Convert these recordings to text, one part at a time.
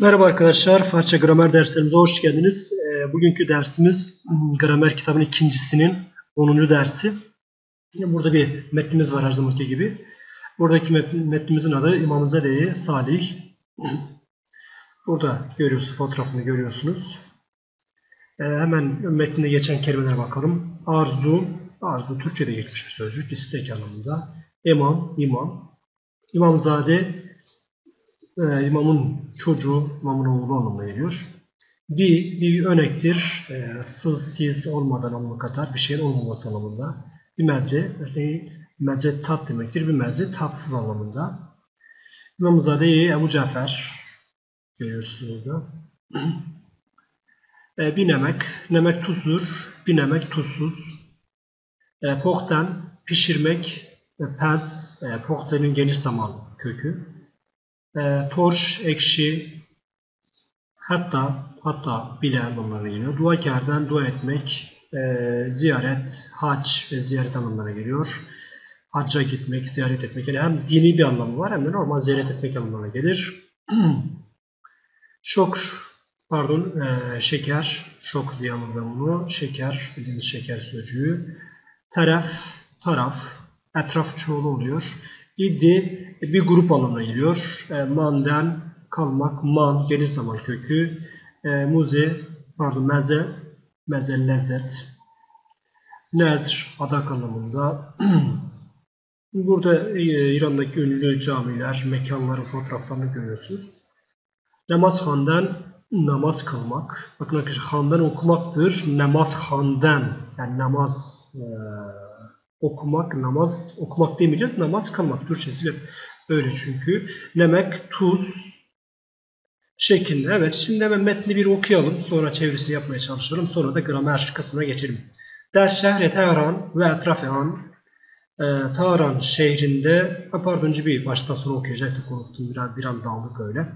Merhaba arkadaşlar, Farsça gramer derslerimize hoş geldiniz. E, bugünkü dersimiz gramer kitabının ikincisinin 10. dersi. Burada bir metnimiz var her zamanki gibi. Buradaki metnimizin adı İmam Zade Salih. Burada görüyorsunuz, fotoğrafını görüyorsunuz. E, hemen metninde geçen kelimelere bakalım. Arzu, arzu Türkçe'de geçmiş bir sözcük, istek anlamında. İmam, imam. İmamzade e, imamın çocuğu, imamın oğlu anlamına geliyor. Bir, bir örnektir. E, sız, siz olmadan anlamına kadar bir şeyin olmaması anlamında. Bir meze, örneğin meze tat demektir. Bir meze tatsız anlamında. İmamzade'yi Ebu Cafer görüyorsunuz burada. e, bir nemek, nemek tuzdur. Bir nemek tuzsuz. E, pohten, pişirmek, pez, e, pohten'in geniş zaman kökü e, torş, ekşi, hatta hatta bile anlamlarına geliyor. Dua kerden dua etmek, e, ziyaret, hac ve ziyaret anlamlarına geliyor. Hacca gitmek, ziyaret etmek. Yani hem dini bir anlamı var hem de normal ziyaret etmek anlamına gelir. Şok, pardon, e, şeker, şok diye anlamda bunu. Şeker, bildiğimiz şeker sözcüğü. Taraf, taraf, etraf çoğulu oluyor. İdi bir grup anlamına geliyor. E, man'den kalmak, man geniş zaman kökü. E, muze, pardon meze, meze lezzet. Nezr adak anlamında. Burada e, İran'daki ünlü camiler, mekanların fotoğraflarını görüyorsunuz. Namazhan'dan namaz kılmak. Bakın arkadaşlar handan okumaktır. Namaz handan. Yani namaz e, okumak, namaz okumak demeyeceğiz. Namaz kılmak. Türkçesiyle böyle çünkü. Lemek, tuz şeklinde. Evet şimdi hemen metni bir okuyalım. Sonra çevirisini yapmaya çalışalım. Sonra da gramer kısmına geçelim. Der şehre Tehran ve etrafı an e, Tahran şehrinde pardon bir baştan sonra okuyacaktık unuttum bir an, bir an daldık öyle.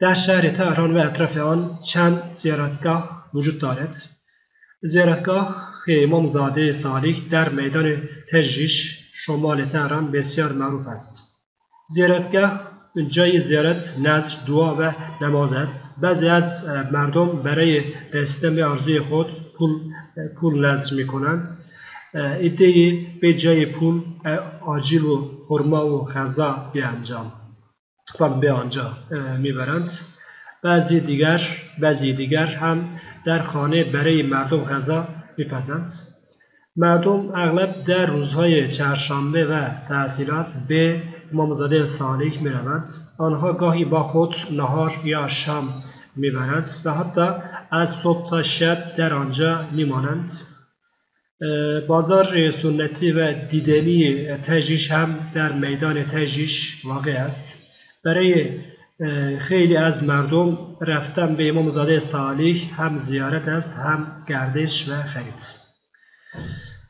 Der şehri Tehran ve etrafı an çen ziyaretgah vücut daret. Ziyaretgah امامزاده صالح در میدان تجریش شمال تهران بسیار معروف است. زیارتگاه جای زیارت نظر دعا و نماز است بعضی از مردم برای رسیدن به آرزوی خود پول, پول نظر می کنند ادهی به جای پول آجیل و خرما و غذا به انجام به آنجا می‌برند بعضی دیگر بعضی دیگر هم در خانه برای مردم غذا میپزند. مردم اغلب در روزهای چهارشنبه و تعطیلات به امامزاده صالح می‌روند. آنها گاهی با خود نهار یا شام می‌برند و حتی از صبح تا شب در آنجا میمانند. بازار سنتی و دیدنی تجریش هم در میدان تجریش واقع است. برای خیلی از مردم رفتن به امامزاده صالح hem ziyaret است hem gerdiş ve xerit.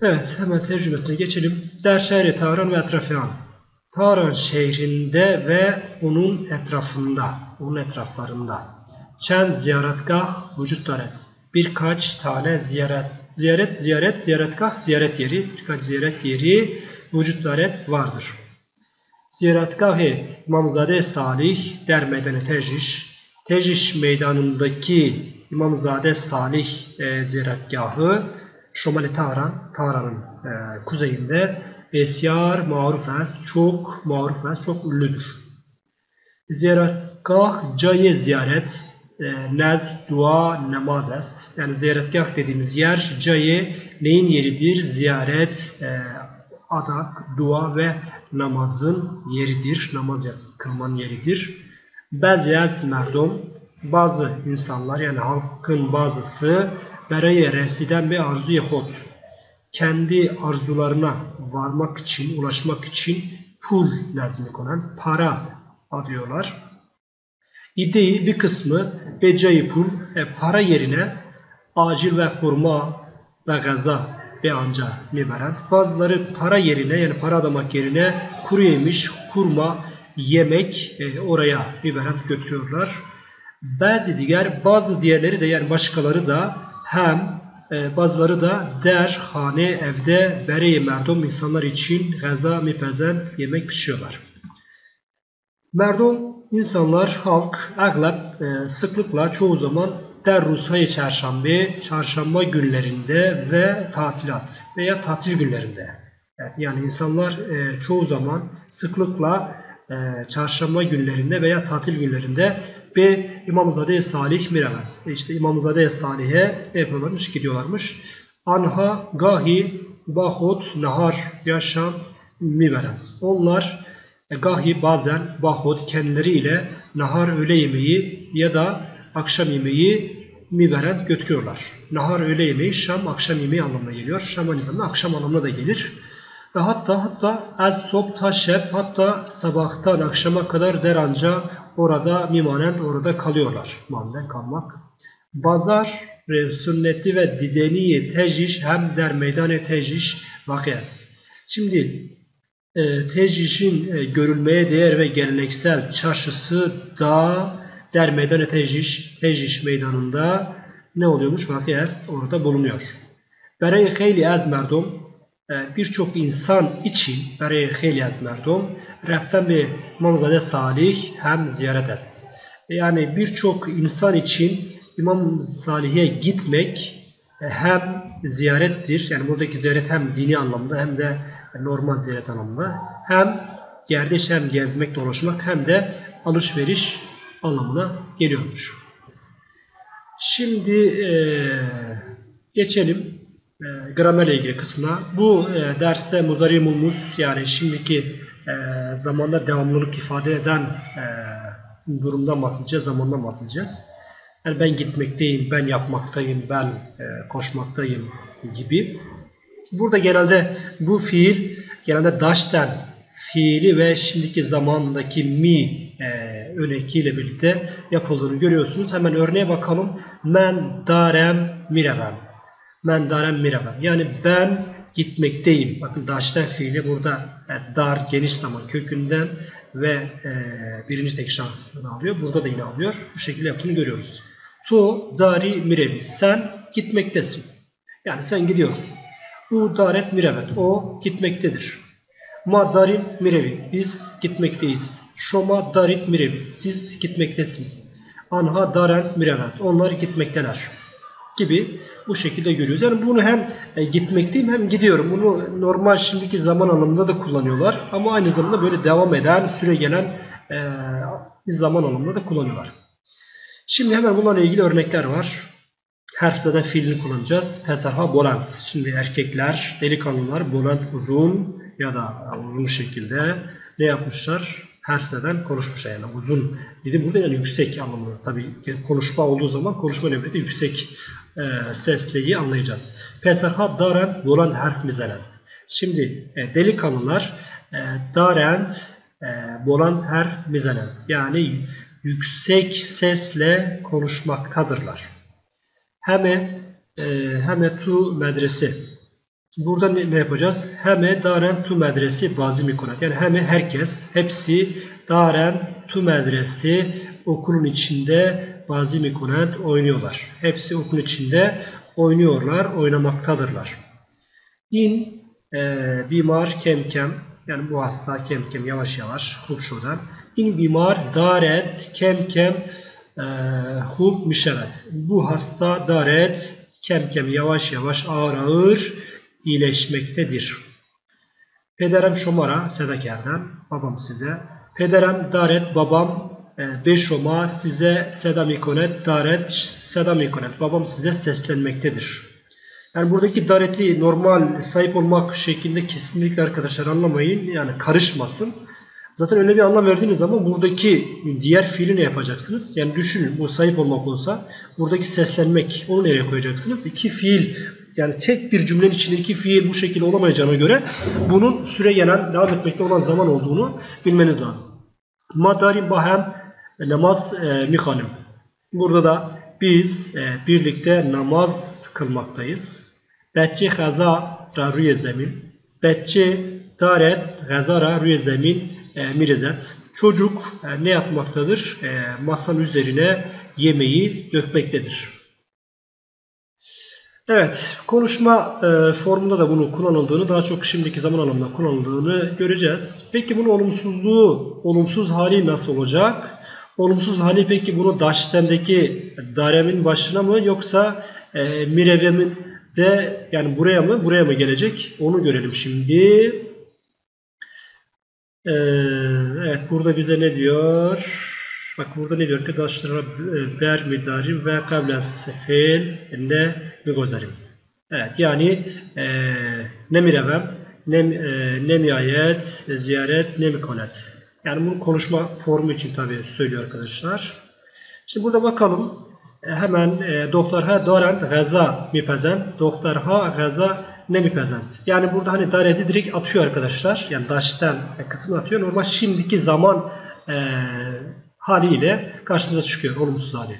Evet hemen tecrübesine geçelim. Der şehri Tahran ve etrafıyan. Tahran şehrinde ve onun etrafında, onun etraflarında. Çen ziyaretgah vücut daret. Birkaç tane ziyaret, ziyaret, ziyaret, ziyaretgah, ziyaret yeri, birkaç ziyaret yeri vücut daret vardır. Ziyaretgah-ı İmamzade Salih der meydanı Tecriş. Tecriş meydanındaki İmamzade Salih e, ziyaretgahı Şomali Tahran, Tahran'ın e, kuzeyinde Besyar maruf çok maruf çok ünlüdür. Ziyaretgah caye ziyaret, e, nez, dua, namaz est. Yani ziyaretgah dediğimiz yer caye neyin yeridir? Ziyaret, e, adak, dua ve namazın yeridir. Namaz kılmanın yeridir. Bazı az merdum, bazı insanlar yani halkın bazısı bereye residen bir arzuya hod. Kendi arzularına varmak için, ulaşmak için pul lazım konan para arıyorlar. İdeyi bir kısmı becayı pul, e, para yerine acil ve hurma ve gaza ve anca miberent. Bazıları para yerine yani para adamak yerine kuru yemiş, kurma, yemek e, oraya miberent götürüyorlar. Bazı diğer, bazı diğerleri de yani başkaları da hem e, bazıları da der, hane, evde bereye merdom insanlar için gaza mipezent yemek pişiyorlar. Merdom insanlar, halk, əğləb e, sıklıkla çoğu zaman derrusayı çarşamba, çarşamba günlerinde ve tatilat veya tatil günlerinde. Evet, yani insanlar e, çoğu zaman sıklıkla e, çarşamba günlerinde veya tatil günlerinde bir İmamzade Salih Miravet. E işte İmamzade Salih'e ne yapıyorlarmış? Gidiyorlarmış. Anha gahi bahut nahar yaşam miverent. Onlar e, gahi bazen bahut kendileriyle nahar öğle yemeği ya da akşam yemeği miverent götürüyorlar. Nahar öğle yemeği, şam akşam yemeği anlamına geliyor. Şam aynı zamanda akşam anlamına da gelir. Ve hatta hatta az sob taşep hatta sabahtan akşama kadar deranca orada mimanen orada kalıyorlar. Manen kalmak. Bazar sünneti ve dideni teciş hem der meydan teciş vakiyası. Şimdi e, tecişin e, görülmeye değer ve geleneksel çarşısı da Der meydanı tecrüş, tecrüş meydanında ne oluyormuş? Vafiyest orada bulunuyor. Bereye heyli az merdum e, birçok insan için bereye heyli az merdum reften bir mamzade salih hem ziyaret est. E, yani birçok insan için İmam Salih'e gitmek e, hem ziyarettir. Yani buradaki ziyaret hem dini anlamda hem de normal ziyaret anlamda. Hem yerdeş hem gezmek, dolaşmak hem de alışveriş anlamına geliyormuş. Şimdi e, geçelim e, gramerle ilgili kısmına. Bu e, derste muzari mulmus yani şimdiki e, zamanda devamlılık ifade eden e, durumdan bahsedeceğiz, zamandan bahsedeceğiz. Yani ben gitmekteyim, ben yapmaktayım, ben e, koşmaktayım gibi. Burada genelde bu fiil genelde daşten fiili ve şimdiki zamandaki mi e, önekiyle birlikte yapıldığını görüyorsunuz. Hemen örneğe bakalım. Men darem mirevem. Men darem mirava. Yani ben gitmekteyim. Bakın daşten fiili burada yani dar geniş zaman kökünden ve e, birinci tek şansını alıyor. Burada da yine alıyor. Bu şekilde yaptığını görüyoruz. Tu dari mirevi. Sen gitmektesin. Yani sen gidiyorsun. U daret mirevet. O gitmektedir. Ma darin mirevi. Biz gitmekteyiz. Şoma darit mirevi. Siz gitmektesiniz. Anha darent mirevet. Onlar gitmekteler. Gibi bu şekilde görüyoruz. Yani bunu hem e, gitmekteyim hem gidiyorum. Bunu normal şimdiki zaman anlamında da kullanıyorlar. Ama aynı zamanda böyle devam eden, süre gelen e, bir zaman anlamında da kullanıyorlar. Şimdi hemen bunlarla ilgili örnekler var. Herfsede fiilini kullanacağız. Pesarha bolant. Şimdi erkekler, delikanlılar bolant uzun ya da uzun şekilde ne yapmışlar? Herseden konuşmuşlar yani uzun dedi. Burada yani yüksek anlamında tabii konuşma olduğu zaman konuşma nöbeti yüksek e, sesliği anlayacağız. Pesarha darent bolan harf mizelent. Şimdi e, delikanlılar e, darent e, bolan harf mizelent. Yani yüksek sesle konuşmaktadırlar. Heme e, heme tu medrese. Burada ne, ne yapacağız? Heme daren tu medresi bazı mikonat. Yani heme herkes, hepsi daren tu medresi okulun içinde bazı mikonat oynuyorlar. Hepsi okulun içinde oynuyorlar, oynamaktadırlar. İn e, bimar kemkem yani bu hasta kemkem yavaş yavaş hubşodan. İn bimar daret kemkem e, hub mişeret. Bu hasta daret kemkem yavaş yavaş ağır ağır iyileşmektedir. Pederem şomara sedakerden babam size. Pederem daret babam e, beşoma size sedam ikonet daret sedam ikonet babam size seslenmektedir. Yani buradaki dareti normal sahip olmak şeklinde kesinlikle arkadaşlar anlamayın. Yani karışmasın. Zaten öyle bir anlam verdiğiniz zaman buradaki diğer fiili ne yapacaksınız? Yani düşünün bu sahip olmak olsa buradaki seslenmek onu nereye koyacaksınız? İki fiil yani tek bir cümlenin içindeki fiil bu şekilde olamayacağına göre bunun süre gelen, devam etmekte olan zaman olduğunu bilmeniz lazım. Madarim bahem e, namaz e, mihalim. Burada da biz e, birlikte namaz kılmaktayız. Betçi haza ra rüye zemin. Betçi daret gazara rüye zemin e. Çocuk e, ne yapmaktadır? E, masanın üzerine yemeği dökmektedir. Evet, konuşma e, formunda da bunu kullanıldığını, daha çok şimdiki zaman anlamında kullanıldığını göreceğiz. Peki bunun olumsuzluğu, olumsuz hali nasıl olacak? Olumsuz hali peki bunu daştendeki daremin başına mı yoksa e, mirevemin de yani buraya mı buraya mı gelecek onu görelim şimdi. Ee, evet burada bize ne diyor? Bak burada ne diyor? Arkadaşlar ber midarim ve kablen sefil ne migozarim. Evet yani e, ne mirevem ne, e, ne miayet ziyaret ne mikonet. Yani bunu konuşma formu için tabi söylüyor arkadaşlar. Şimdi burada bakalım. E, hemen e, doktor ha doran gaza mipezent, doktor ha gaza ne mipezent. Yani burada hani dareti direkt atıyor arkadaşlar. Yani daştan kısmı atıyor. Normal şimdiki zaman e, haliyle karşımıza çıkıyor olumsuz hali.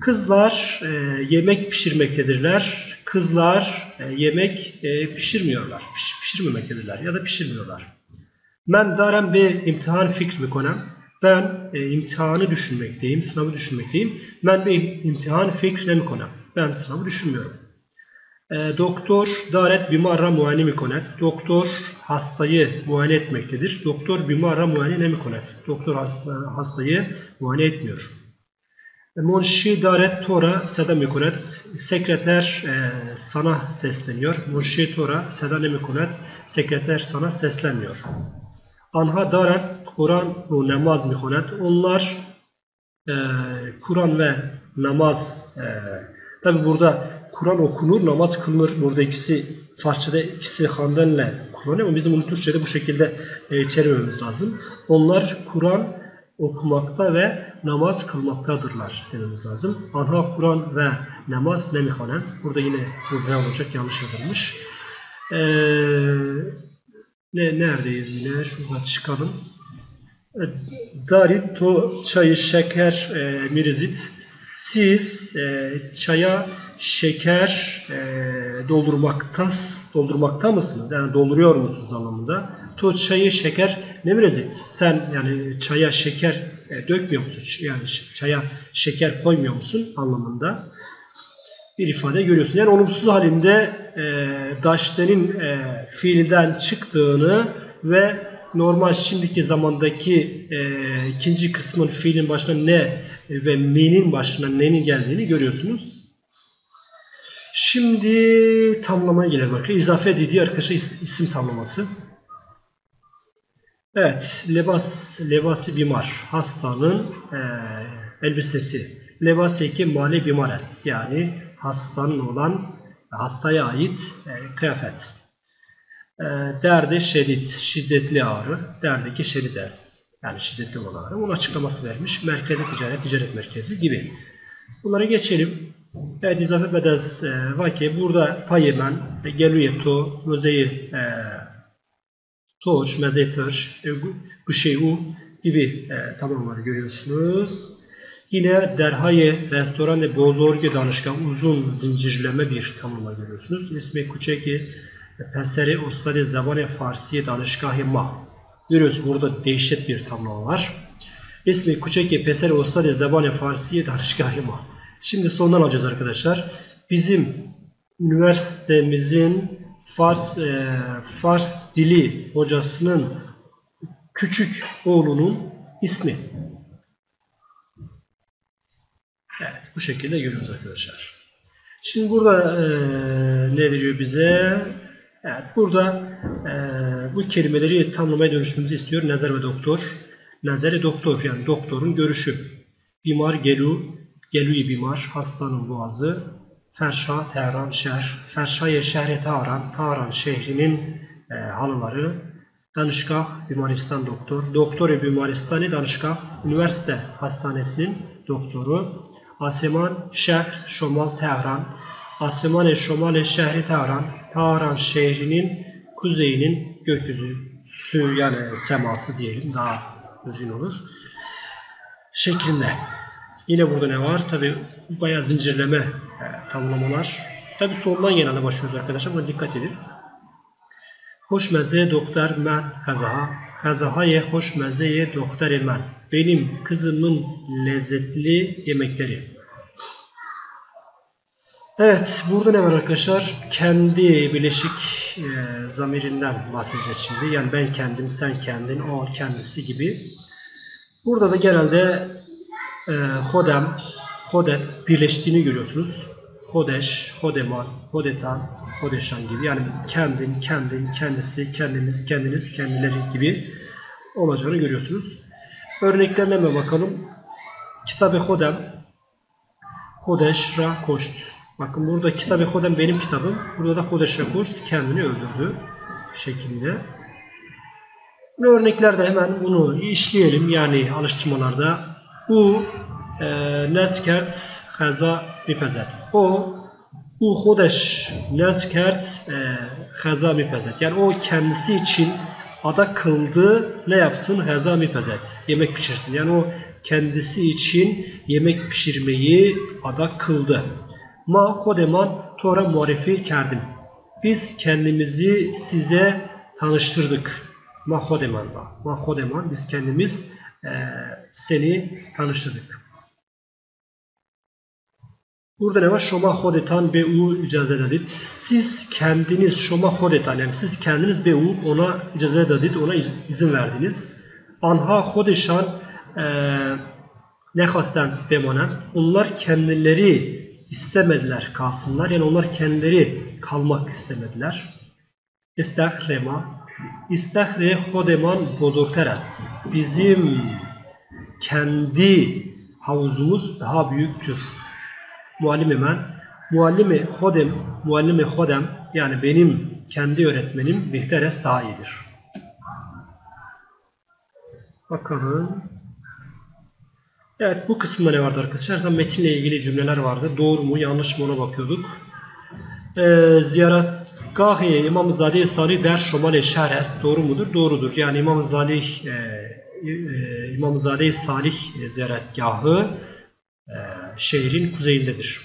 Kızlar e, yemek pişirmektedirler. Kızlar e, yemek e, pişirmiyorlar. Piş, pişirmemektedirler ya da pişirmiyorlar. Ben darem bir imtihan fikri mikonam. Ben e, imtihanı düşünmekteyim, sınavı düşünmekteyim. Ben bir imtihan fikri mikonam. Ben sınavı düşünmüyorum. E, doktor daret bimarra muayene mikonet. Doktor hastayı muayene etmektedir. Doktor bimarra muayene ne mikonet. Doktor hasta, hastayı muayene etmiyor. E, Monşi daret tora seda mikonet. Sekreter e, sana sesleniyor. Monşi tora seda ne mikonet. Sekreter sana seslenmiyor. Anha daret Kur'an ve namaz mikonet. Onlar e, Kur'an ve namaz e, tabi burada Kur'an okunur, namaz kılınır. Burada ikisi Farsçada ikisi handenle kullanıyor ama bizim bunu Türkçe'de bu şekilde e, çevirmemiz lazım. Onlar Kur'an okumakta ve namaz kılmaktadırlar dememiz lazım. Anha Kur'an ve namaz ne mihanen. Burada yine bu ve olacak yanlış yazılmış. Ee, ne neredeyiz yine? Şuradan çıkalım. E, Darit to çayı şeker e, mirizit. Siz e, çaya şeker e, doldurmaktas, doldurmakta mısınız? Yani dolduruyor musunuz anlamında. To çayı şeker ne mirizit? Sen yani çaya şeker e, dökmüyor musun? Yani çaya şeker koymuyor musun anlamında bir ifade görüyorsun. Yani olumsuz halinde e, daştenin e, fiilden çıktığını ve normal şimdiki zamandaki e, ikinci kısmın fiilin başına ne ve mi'nin başına ne'nin geldiğini görüyorsunuz. Şimdi tamlamaya gelelim arkadaşlar. İzafe dediği arkadaşlar isim tamlaması. Evet, lebas, lebası bimar, hastanın e, elbisesi. Lebaseki mali bimar est. Yani hastanın olan, hastaya ait e, kıyafet. E, derdi şiddet, şiddetli ağrı. Derdeki şiddet est. Yani şiddetli olan ağrı. Bunun açıklaması vermiş. Merkezi ticaret, ticaret merkezi gibi. Bunları geçelim. Evet, izafe bedez e, vaki. Burada payemen, geluyeto, müzeyi e, toş, mezetör, e, güşeyu gibi e, tamamları görüyorsunuz. Yine derhaye restoran ve bozorge danışkan uzun zincirleme bir tamamla görüyorsunuz. İsmi Kuçeki Peseri Ustadi Zavan Farsiye Danışgahı Ma. Görüyorsunuz burada değişik bir tamlama var. İsmi Kuçeki Peseri Ustadi Zavan Farsiye Danışgahı Ma. Şimdi sondan alacağız arkadaşlar. Bizim üniversitemizin Fars, e, Fars dili hocasının küçük oğlunun ismi. Evet bu şekilde görüyoruz arkadaşlar. Şimdi burada e, ne diyor bize? Evet burada e, bu kelimeleri tamlamaya dönüştürmemizi istiyor. Nazar ve doktor. Nazarı doktor yani doktorun görüşü. Bimar gelu, geluyi bimar, hastanın boğazı. Ferşa, Tehran, şehir. Ferşaya şehri Tahran, Tahran şehrinin e, halıları. Danışgah, Bimaristan doktor. Doktor Bimaristani Danışgah, üniversite hastanesinin doktoru. Aseman şehir Şomal Tehran. Aseman Şomal şehri Tehran. Tahran şehrinin kuzeyinin gökyüzü yani seması diyelim daha düzgün olur. Şeklinde. Yine burada ne var? Tabi bayağı zincirleme e, tamlamalar. Tabi sondan genelde başlıyoruz arkadaşlar. Buna dikkat edin. Hoşmeze doktor men kazaha. Kazahaye hoşmezeye doktor men. Benim kızımın lezzetli yemekleri. Evet, burada ne var arkadaşlar? Kendi bileşik e, zamirinden bahsedeceğiz şimdi. Yani ben kendim, sen kendin, o kendisi gibi. Burada da genelde e, hodem, hodet birleştiğini görüyorsunuz. Hodeş, hodeman, hodetan, hodeşan gibi. Yani kendin, kendin, kendisi, kendimiz, kendiniz, kendileri gibi olacağını görüyorsunuz. Örneklerine bakalım. Kitabı hodem, hodeş, ra, koşt. Bakın burada kitabı hodem benim kitabım. Burada da hodeş, ra, koşt kendini öldürdü şeklinde. Örneklerde hemen bunu işleyelim. Yani alıştırmalarda. Bu e, neskert haza mipezet. O bu hodeş neskert e, haza mipezet. Yani o kendisi için ada kıldı ne yapsın? Haza mipezet. Yemek pişirsin. Yani o kendisi için yemek pişirmeyi ada kıldı. Ma hodeman tora muarifi kerdim. Biz kendimizi size tanıştırdık. Mahodeman var. Mahodeman biz kendimiz e, seni tanıştırdık. Burada ne var? Şoma hodetan be'u icazet edit. Siz kendiniz şoma hodetan yani siz kendiniz be'u ona icazet edit, ona izin verdiniz. Anha hodeşan e, ne hasten bemanen. Onlar kendileri istemediler kalsınlar. Yani onlar kendileri kalmak istemediler. İstahrema İstahre hodeman bozorter است. Bizim kendi havuzumuz daha büyüktür. Muallim ben, muallimi hodem, muallimi hodem yani benim kendi öğretmenim Bihter daha iyidir. Bakalım. Evet bu kısımda ne vardı arkadaşlar? Zaten metinle ilgili cümleler vardı. Doğru mu yanlış mı ona bakıyorduk. Ee, ziyaret Gahiye İmam Zali Salih der şomale şer est. Doğru mudur? Doğrudur. Yani İmam Zali e, e, İmam Zali Salih ziyaretgahı e, şehrin kuzeyindedir.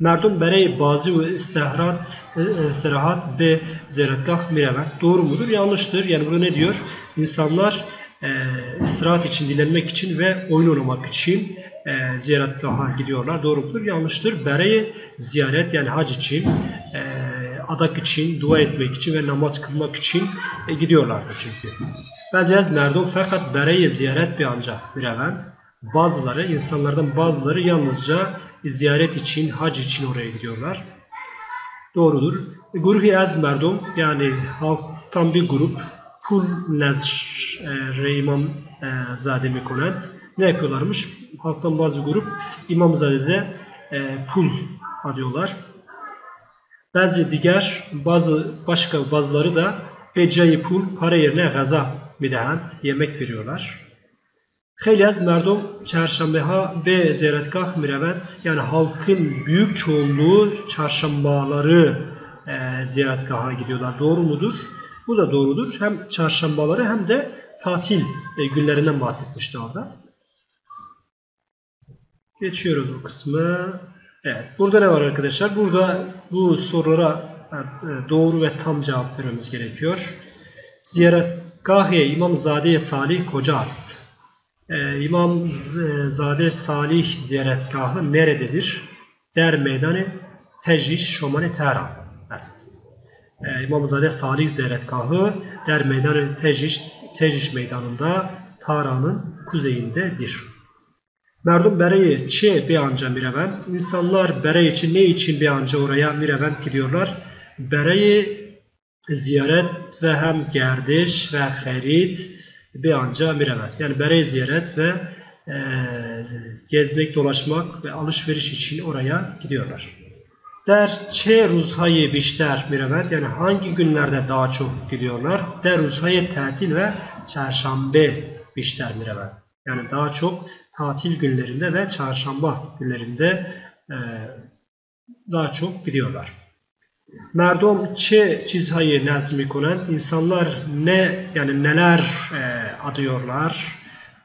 Merdum berey bazı ve istihrat e, istirahat ve ziyaretgah mirever. Doğru mudur? Yanlıştır. Yani burada ne diyor? İnsanlar e, istirahat için, dilenmek için ve oyun oynamak için e, ziyaretgaha gidiyorlar. Doğru mudur? Yanlıştır. Berey ziyaret yani hac için e, adak için, dua etmek için ve namaz kılmak için e, gidiyorlardı çünkü. Bəzi az mərdum fəqət bərəyə ziyarət bir ancaq birəvən. Bazıları, insanlardan bazıları yalnızca ziyaret için, hac için oraya gidiyorlar. Doğrudur. Gruhi az merdum yani halktan bir grup pul nezr e, imam e, zade mikonent ne yapıyorlarmış? Halktan bazı grup imam zadede e, pul alıyorlar. Bazı diğer bazı başka bazıları da ecai pul para yerine gaza midehend yemek veriyorlar. Xeyli az merdum çarşambeha ve ziyaretgah mirevet yani halkın büyük çoğunluğu çarşambaları e, ziyaretgaha gidiyorlar. Doğru mudur? Bu da doğrudur. Hem çarşambaları hem de tatil e, günlerinden bahsetmişti orada. Geçiyoruz bu kısmı. Evet. Burada ne var arkadaşlar? Burada bu sorulara e, doğru ve tam cevap vermemiz gerekiyor. Ziyaretgah-ı İmam Zade Salih Koca Ast. Ee, İmam Zade Salih ziyaretgahı nerededir? Der meydanı Tecriş Şomani Tehran Ast. Ee, İmam Zade Salih ziyaretgahı Der meydanı Tecriş, Tecriş meydanında Tahran'ın kuzeyindedir. Merdum bereyi çe bir anca mireven. İnsanlar bere için ne için bir anca oraya mireven gidiyorlar? Bereyi ziyaret ve hem gerdiş ve herit bir anca mireven. Yani bereyi ziyaret ve e, gezmek, dolaşmak ve alışveriş için oraya gidiyorlar. Der çe ruzhayı bişter mireven yani hangi günlerde daha çok gidiyorlar? Der ruzhayı tatil ve çarşambe bişter mireven. Yani daha çok tatil günlerinde ve çarşamba günlerinde e, daha çok gidiyorlar. Merdom çe çizhayı nezmi konen insanlar ne yani neler e, adıyorlar?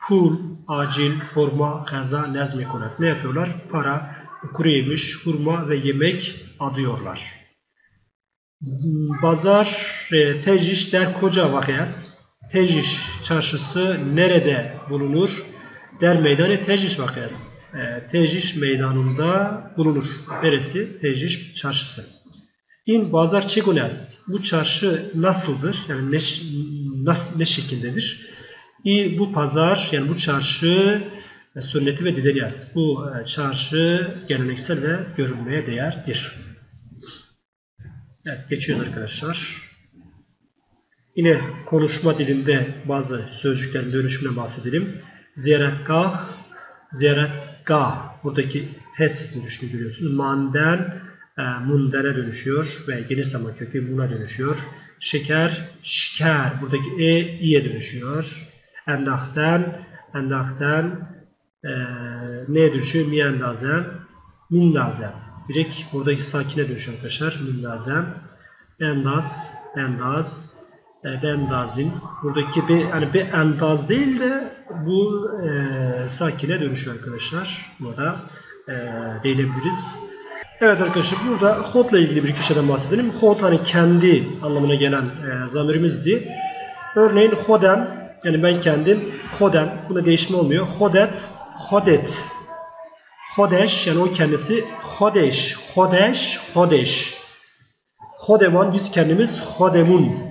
Pul, acil, hurma, kaza nezmi konen. Ne yapıyorlar? Para, kuru yemiş, hurma ve yemek adıyorlar. Bazar e, teciş der koca vakiyast. Teciş çarşısı nerede bulunur? Der meydanı Tecriş vakası. E, Tecriş meydanında bulunur. Neresi? Tecriş çarşısı. İn bazar çegune Bu çarşı nasıldır? Yani ne, nasıl, ne şekildedir? İ, bu pazar yani bu çarşı e, sünneti ve dideliyaz. Bu e, çarşı geleneksel ve görülmeye değerdir. Evet geçiyoruz arkadaşlar. Yine konuşma dilinde bazı sözcüklerin dönüşümüne bahsedelim. Ziyaretgah, ziyaretgah. Buradaki H sesini düşünü görüyorsunuz. Manden, e, mundere dönüşüyor ve geniş zaman kökü muna dönüşüyor. Şeker, şeker. Buradaki E, i'ye dönüşüyor. Endahten, endahten e, neye dönüşüyor? Miyendazen, mindazen. Direkt buradaki sakine dönüşüyor arkadaşlar. Mindazen. Endaz, endaz, e, bendazin. Buradaki bir yani bir endaz değil de bu e, sakine dönüşüyor arkadaşlar. Burada e, değinebiliriz. Evet arkadaşlar burada hot ile ilgili bir iki şeyden bahsedelim. Hot hani kendi anlamına gelen e, zamirimizdi. Örneğin hodem yani ben kendim hodem bunda değişme olmuyor. Hodet, hodet. Hodeş yani o kendisi hodeş, hodeş, hodeş. Hodeman biz kendimiz hodemun.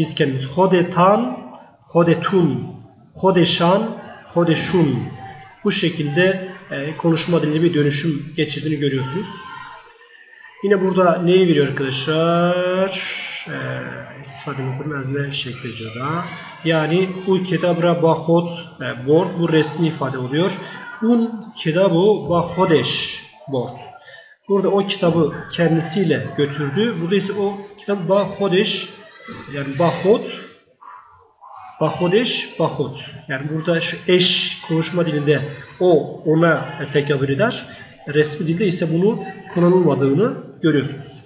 Biz kendimiz hodetan, hodetun, hodeşan, hodeşun. Bu şekilde e, konuşma dilinde bir dönüşüm geçirdiğini görüyorsunuz. Yine burada neyi veriyor arkadaşlar? E, istifade okunmazne şekli ceda. Yani u kitabra bahot e, bord bu resmi ifade oluyor. Un kitabu bahodeş bord. Burada o kitabı kendisiyle götürdü. Burada ise o kitap bahodeş yani bahot Bahodeş, bahot. Yani burada şu eş konuşma dilinde o ona tekabül eder. Resmi dilde ise bunu kullanılmadığını görüyorsunuz.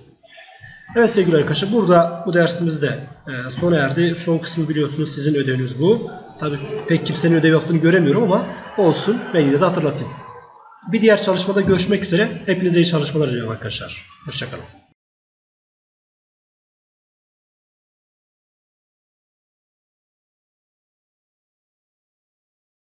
Evet sevgili arkadaşlar burada bu dersimiz de e, sona erdi. Son kısmı biliyorsunuz sizin ödeviniz bu. Tabi pek kimsenin ödev yaptığını göremiyorum ama olsun ben yine de hatırlatayım. Bir diğer çalışmada görüşmek üzere. Hepinize iyi çalışmalar diliyorum arkadaşlar. Hoşçakalın.